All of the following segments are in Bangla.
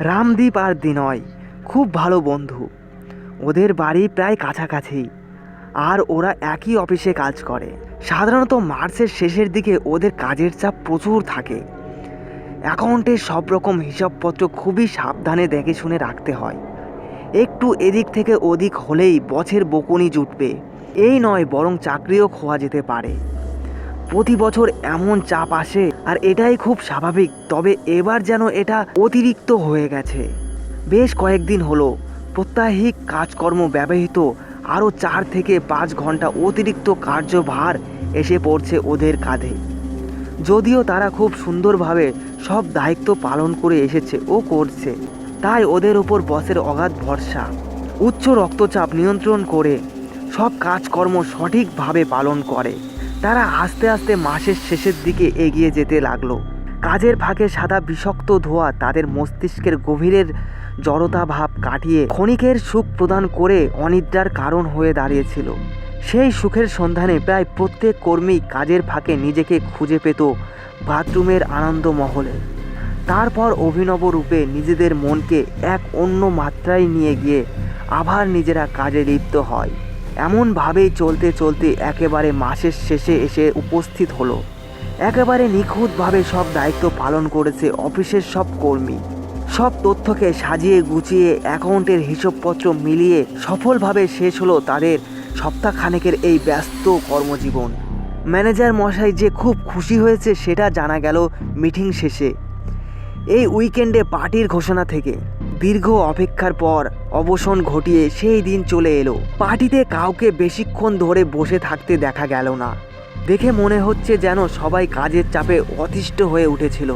রামদীপ আর দিনয় খুব ভালো বন্ধু। ওদের বাড়ি প্রায় কাছাকাছি আর ওরা একই অফিসে কাজ করে। সাধারণত মার্চের শেষের দিকে ওদের কাজের চাপ প্রচুর থাকে। অ্যাকাউন্টের সব রকম হিসাবপত্র খুবই সাবধানে দেখে শুনে রাখতে হয়। একটু এদিক থেকে ওদিক হলেই বছর বকুনি জুটবে। এই নয় বরং চাকরিও খোয়া যেতে পারে। প্রতি বছর এমন চাপ আসে, আর এটাই খুব স্বাভাবিক। তবে এবার যেন এটা অতিরিক্ত হয়ে গেছে। বেশ কয়েকদিন হলো, প্রত্যাহিক কাজকর্ম ব্যবহৃত, আরও চার থেকে পাঁচ ঘণ্টা অতিরিক্ত কার্যভার এসে পড়ছে ওদের কাঁধে। যদিও তারা খুব সুন্দরভাবে সব দায়িত্ব পালন করে এসেছে ও করছে, তাই ওদের ওপর বসের অগাধ ভরসা। উচ্চ রক্তচাপ নিয়ন্ত্রণ করে সব কাজকর্ম সঠিকভাবে পালন করে। তারা আস্তে আস্তে মাসের শেষের দিকে এগিয়ে যেতে লাগল। কাজের ফাঁকে সাদা বিষাক্ত ধোয়া তাদের মস্তিষ্কের গভীরের জড়তা ভাব কাটিয়ে ক্ষণিকের সুখ প্রদান করে অনিদ্রার কারণ হয়ে দাঁড়িয়েছিল। সেই সুখের সন্ধানে প্রায় প্রত্যেক কর্মী কাজের ফাঁকে নিজেকে খুঁজে পেত বাথরুমের আনন্দ মহলে তারপর অভিনব রূপে নিজেদের মনকে এক অন্য মাত্রায় নিয়ে গিয়ে আবার নিজেরা কাজে লিপ্ত হয়। এমনভাবেই চলতে চলতে একেবারে মাসের শেষে এসে উপস্থিত হলো। একেবারে নিখুঁতভাবে সব দায়িত্ব পালন করেছে অফিসের সব কর্মী। সব তথ্যকে সাজিয়ে গুছিয়ে অ্যাকাউন্টের হিসাবপত্র মিলিয়ে সফলভাবে শেষ হলো তাদের সপ্তাহখানেকের এই ব্যস্ত কর্মজীবন। ম্যানেজার মশাই যে খুব খুশি হয়েছে সেটা জানা গেল মিটিং শেষে। এই উইকেন্ডে পার্টির ঘোষণা থেকে। দীর্ঘ অপেক্ষার পর অবসান ঘটিয়ে সেই দিন চলে এলো। পার্টিতে কাউকে বেশিক্ষণ ধরে বসে থাকতে দেখা গেল না। দেখে মনে হচ্ছে যেন সবাই কাজের চাপে অতিষ্ঠ হয়ে উঠেছিল।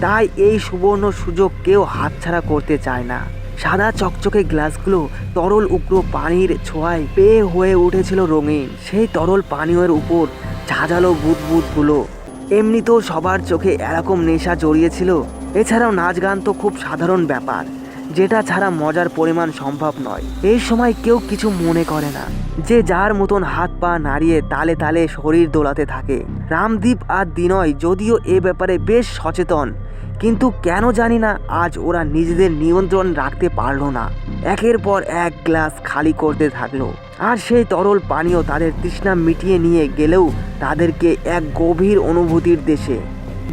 তাই এই সুবর্ণ সুযোগ কেউ হাতছাড়া করতে চায় না। সাদা চকচকে গ্লাসগুলো তরল উগ্র পানির ছোঁয়ায় পেয়ে হয়ে উঠেছিল রঙিন। সেই তরল পানীয়ের উপর ঝাঁঝালো বুদবুদগুলো। এমনিতেও সবার চোখে এরকম নেশা জড়িয়েছিল। এছাড়াও নাচ গান তো খুব সাধারণ ব্যাপার। যেটা ছাড়া মজার পরিমাণ সম্ভব নয়। এই সময় কেউ কিছু মনে করে না। যে যার মতন হাত পা নাড়িয়ে তালে তালে শরীর দোলাতে থাকে। রামদীপ আর দিনয় যদিও এ ব্যাপারে বেশ সচেতন, কিন্তু কেন জানি না আজ ওরা নিজেদের নিয়ন্ত্রণ রাখতে পারল না। একের পর এক গ্লাস খালি করতে থাকল। আর সেই তরল পানীয় তাদের তৃষ্ণা মিটিয়ে নিয়ে গেলেও তাদেরকে এক গভীর অনুভূতির দেশে।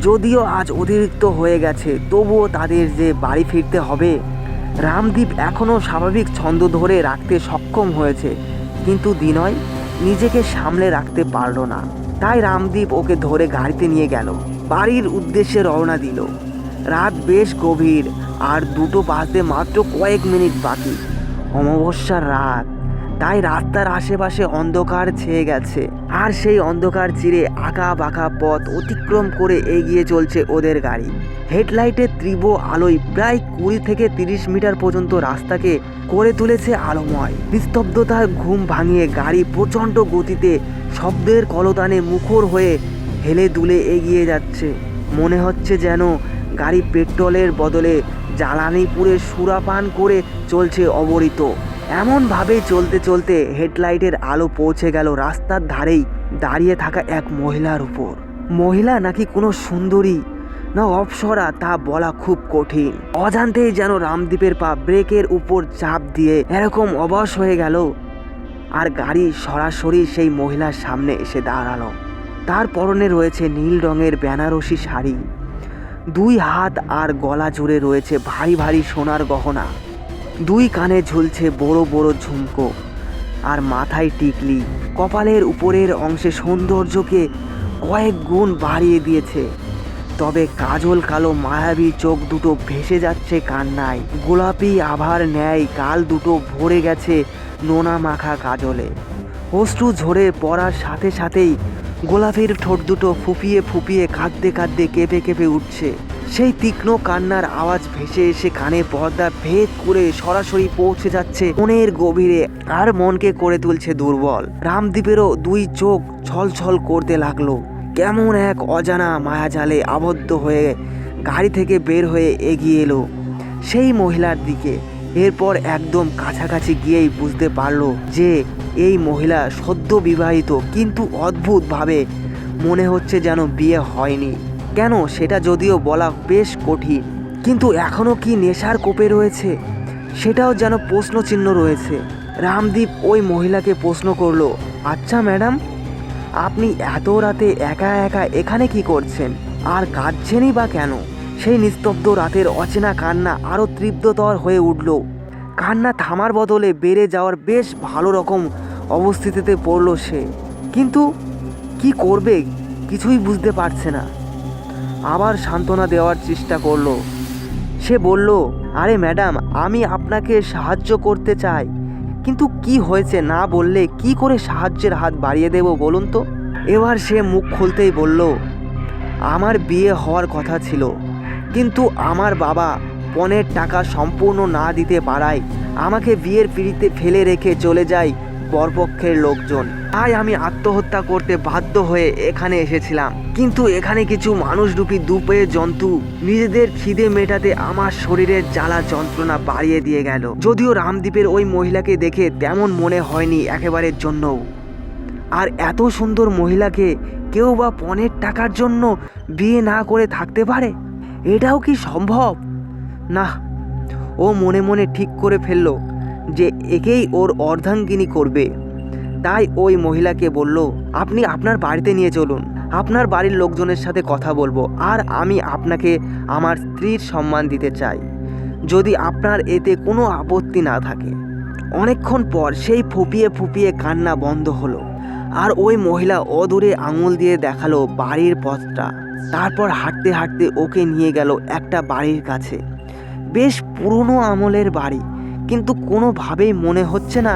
যদিও আজ অতিরিক্ত হয়ে গেছে, তবুও তাদের যে বাড়ি ফিরতে হবে রামদীপ এখনও স্বাভাবিক ছন্দ ধরে রাখতে সক্ষম হয়েছে। কিন্তু দিনয় নিজেকে সামলে রাখতে পারল না। তাই রামদীপ ওকে ধরে গাড়িতে নিয়ে গেল। বাড়ির উদ্দেশ্যে রওনা দিল। রাত বেশ গভীর, আর দুটো বাজতে মাত্র কয়েক মিনিট বাকি। অমাবস্যার রাত। তাই রাস্তার আশেপাশে অন্ধকার ছেয়ে গেছে। আর সেই অন্ধকার চিরে আঁকা বাঁকা পথ অতিক্রম করে এগিয়ে চলছে ওদের গাড়ি। হেডলাইটের তীব্র আলোয় প্রায় কুড়ি থেকে তিরিশ মিটার পর্যন্ত রাস্তাকে করে তুলেছে আলোময়। নিস্তব্ধতার ঘুম ভাঙিয়ে গাড়ি প্রচণ্ড গতিতে শব্দের কলতানে মুখর হয়ে হেলে দুলে এগিয়ে যাচ্ছে। মনে হচ্ছে যেন গাড়ি পেট্রোলের বদলে জ্বালানি পুড়ে সুরাপান করে চলছে অবরিত। এমনভাবে চলতে চলতে হেডলাইটের আলো পৌঁছে গেল রাস্তার ধারেই দাঁড়িয়ে থাকা এক মহিলার উপর। মহিলা নাকি কোনো সুন্দরী, না অপসরা তা বলা খুব কঠিন। অজান্তেই যেন রামদ্বীপের পা ব্রেকের উপর চাপ দিয়ে এরকম অবশ হয়ে গেল আর গাড়ি সরাসরি সেই মহিলার সামনে এসে দাঁড়াল। তার পরনে রয়েছে নীল রঙের বেনারসি শাড়ি। দুই হাত আর গলা জুড়ে রয়েছে ভারী ভারী সোনার গহনা। দুই কানে ঝুলছে বড় বড় ঝুমকো, আর মাথায় টিকলি। কপালের উপরের অংশে সৌন্দর্যকে কয়েক গুণ বাড়িয়ে দিয়েছে। তবে কাজল কালো মায়াবী চোখ দুটো ভেসে যাচ্ছে কান্নায়। গোলাপি আভার ন্যায় কাল দুটো ভরে গেছে নোনা মাখা কাজলে। অশ্রু ঝরে পড়ার সাথে সাথেই গোলাপের ঠোঁট দুটো ফুপিয়ে ফুপিয়ে কাঁদতে কাঁদতে কেঁপে কেঁপে উঠছে। সেই তীক্ষ্ণ কান্নার আওয়াজ ভেসে এসে কানে পর্দা ভেদ করে সরাসরি পৌঁছে যাচ্ছে মনের গভীরে আর মনকে করে তুলছে দুর্বল। রামদ্বীপেরও দুই চোখ ছলছল করতে লাগল। কেমন এক অজানা মায়াজালে আবদ্ধ হয়ে গাড়ি থেকে বের হয়ে এগিয়ে এলো। সেই মহিলার দিকে। এরপর একদম কাছাকাছি গিয়েই বুঝতে পারল যে এই মহিলা সদ্য বিবাহিত, কিন্তু অদ্ভুতভাবে মনে হচ্ছে যেন বিয়ে হয়নি। কেন সেটা যদিও বলা বেশ কঠিন। কিন্তু এখনও কি নেশার কোপে রয়েছে? সেটাও যেন প্রশ্ন চিহ্ন রয়েছে। রামদীপ ওই মহিলাকে প্রশ্ন করল আচ্ছা ম্যাডাম, আপনি এত রাতে একা একা এখানে কি করছেন? আর কাঁদছেনই বা কেন? সেই নিস্তব্ধ রাতের অচেনা কান্না আরও তীব্রতর হয়ে উঠল। কান্না থামার বদলে বেড়ে যাওয়ার বেশ ভালো রকম অবস্থিতিতে পড়ল সে। কিন্তু কি করবে? কিছুই বুঝতে পারছে না। আবার সান্ত্বনা দেওয়ার চেষ্টা করল। সে বলল, আরে ম্যাডাম, আমি আপনাকে সাহায্য করতে চাই। কিন্তু কি হয়েছে না বললে কি করে সাহায্যের হাত বাড়িয়ে দেব বলুন তো? এবার সে মুখ খুলতেই বলল, আমার বিয়ে হওয়ার কথা ছিল, কিন্তু আমার বাবা পণের টাকা সম্পূর্ণ না দিতে পারায় আমাকে বিয়ের পিড়িতে ফেলে রেখে চলে যায় বরপক্ষের লোকজন। তাই আমি আত্মহত্যা করতে বাধ্য হয়ে এখানে এসেছিলাম। কিন্তু এখানে কিছু মানুষরূপী দুপে জন্তু নিজেদের খিদে মেটাতে আমার শরীরের জ্বালা যন্ত্রণা বাড়িয়ে দিয়ে গেল। যদিও রামদ্বীপের ওই মহিলাকে দেখে তেমন মনে হয়নি একেবারের জন্যও। আর এত সুন্দর মহিলাকে কেউ বা পণের টাকার জন্য বিয়ে না করে থাকতে পারে? এটাও কি সম্ভব? না ও মনে মনে ঠিক করে ফেলল। একেই ওর অর্ধাঙ্গিনী করবে। তাই ওই মহিলাকে বলল, আপনি আপনার বাড়িতে নিয়ে চলুন। আপনার বাড়ির লোকজনের সাথে কথা বলব আর আমি আপনাকে আমার স্ত্রীর সম্মান দিতে চাই। যদি আপনার এতে কোনো আপত্তি না থাকে। অনেকক্ষণ পর সেই ফুপিয়ে ফুপিয়ে কান্না বন্ধ হলো আর ওই মহিলা অদূরে আঙুল দিয়ে দেখাল বাড়ির পথটা। তারপর হাঁটতে হাঁটতে ওকে নিয়ে গেল একটা বাড়ির কাছে। বেশ পুরনো আমলের বাড়ি। কিন্তু কোনোভাবেই মনে হচ্ছে না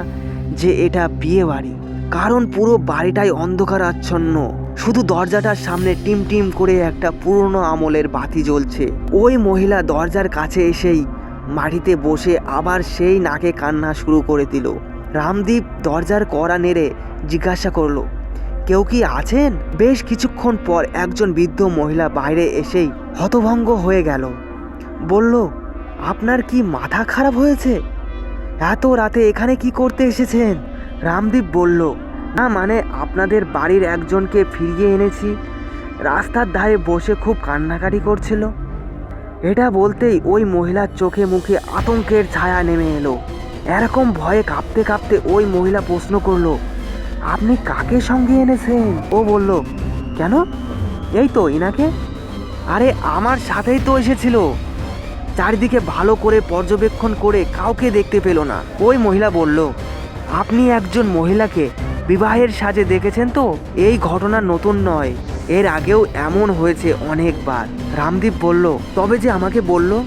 যে এটা বিয়ে বাড়ি কারণ পুরো বাড়িটাই অন্ধকার আচ্ছন্ন শুধু দরজাটার সামনে টিম টিম করে একটা পুরনো আমলের বাতি জ্বলছে। ওই মহিলা দরজার কাছে এসেই মাটিতে বসে আবার সেই নাকে কান্না শুরু করে দিল। রামদীপ দরজার কড়া নেড়ে জিজ্ঞাসা করল, কেউ কি আছেন? বেশ কিছুক্ষণ পর একজন বৃদ্ধ মহিলা বাইরে এসেই হতভঙ্গ হয়ে গেল। বলল, আপনার কি মাথা খারাপ হয়েছে? এত রাতে এখানে কি করতে এসেছেন? রামদীপ বলল, না মানে আপনাদের বাড়ির একজনকে ফিরিয়ে এনেছি। রাস্তার ধারে বসে খুব কান্নাকাটি করছিল। এটা বলতেই ওই মহিলার চোখে মুখে আতঙ্কের ছায়া নেমে এলো। এরকম ভয়ে কাঁপতে কাঁপতে ওই মহিলা প্রশ্ন করল, আপনি কাকে সঙ্গে এনেছেন? ও বলল, কেন? এই তো ইনাকে। আরে, আমার সাথেই তো এসেছিল। চারিদিকে ভালো করে পর্যবেক্ষণ করে কাউকে দেখতে পেল না। ওই মহিলা বলল, আপনি একজন মহিলাকে বিবাহের সাজে দেখেছেন তো? এই ঘটনা নতুন নয়। এর আগেও এমন হয়েছে অনেকবার। রামদীপ বলল, তবে যে আমাকে বলল?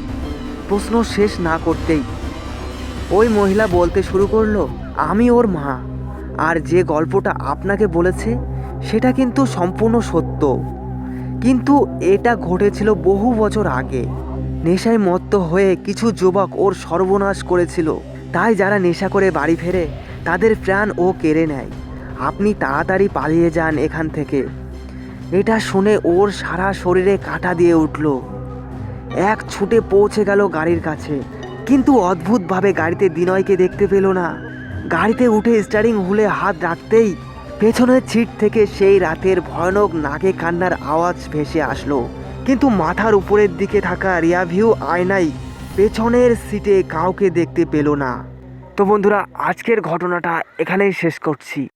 প্রশ্ন শেষ না করতেই ওই মহিলা বলতে শুরু করল, আমি ওর মা। আর যে গল্পটা আপনাকে বলেছে, সেটা কিন্তু সম্পূর্ণ সত্য। কিন্তু এটা ঘটেছিল বহু বছর আগে। নেশায় মত্ত হয়ে কিছু যুবক ওর সর্বনাশ করেছিল। তাই যারা নেশা করে বাড়ি ফেরে, তাদের প্রাণ ও কেড়ে নেয়। আপনি তাড়াতাড়ি পালিয়ে যান এখান থেকে। এটা শুনে ওর সারা শরীরে কাটা দিয়ে উঠল। এক ছুটে পৌঁছে গেল গাড়ির কাছে। কিন্তু অদ্ভুতভাবে গাড়িতে দিনয়কে দেখতে পেল না। গাড়িতে উঠে স্টারিং হুলে হাত রাখতেই পেছনের ছিট থেকে সেই রাতের ভয়ানক নাকে কান্নার আওয়াজ ভেসে আসলো। কিন্তু মাথার উপরের দিকে থাকা রিয়াভিউ আয়নাই পেছনের সিটে কাউকে দেখতে পেল না। তো বন্ধুরা, আজকের ঘটনাটা এখানেই শেষ করছি।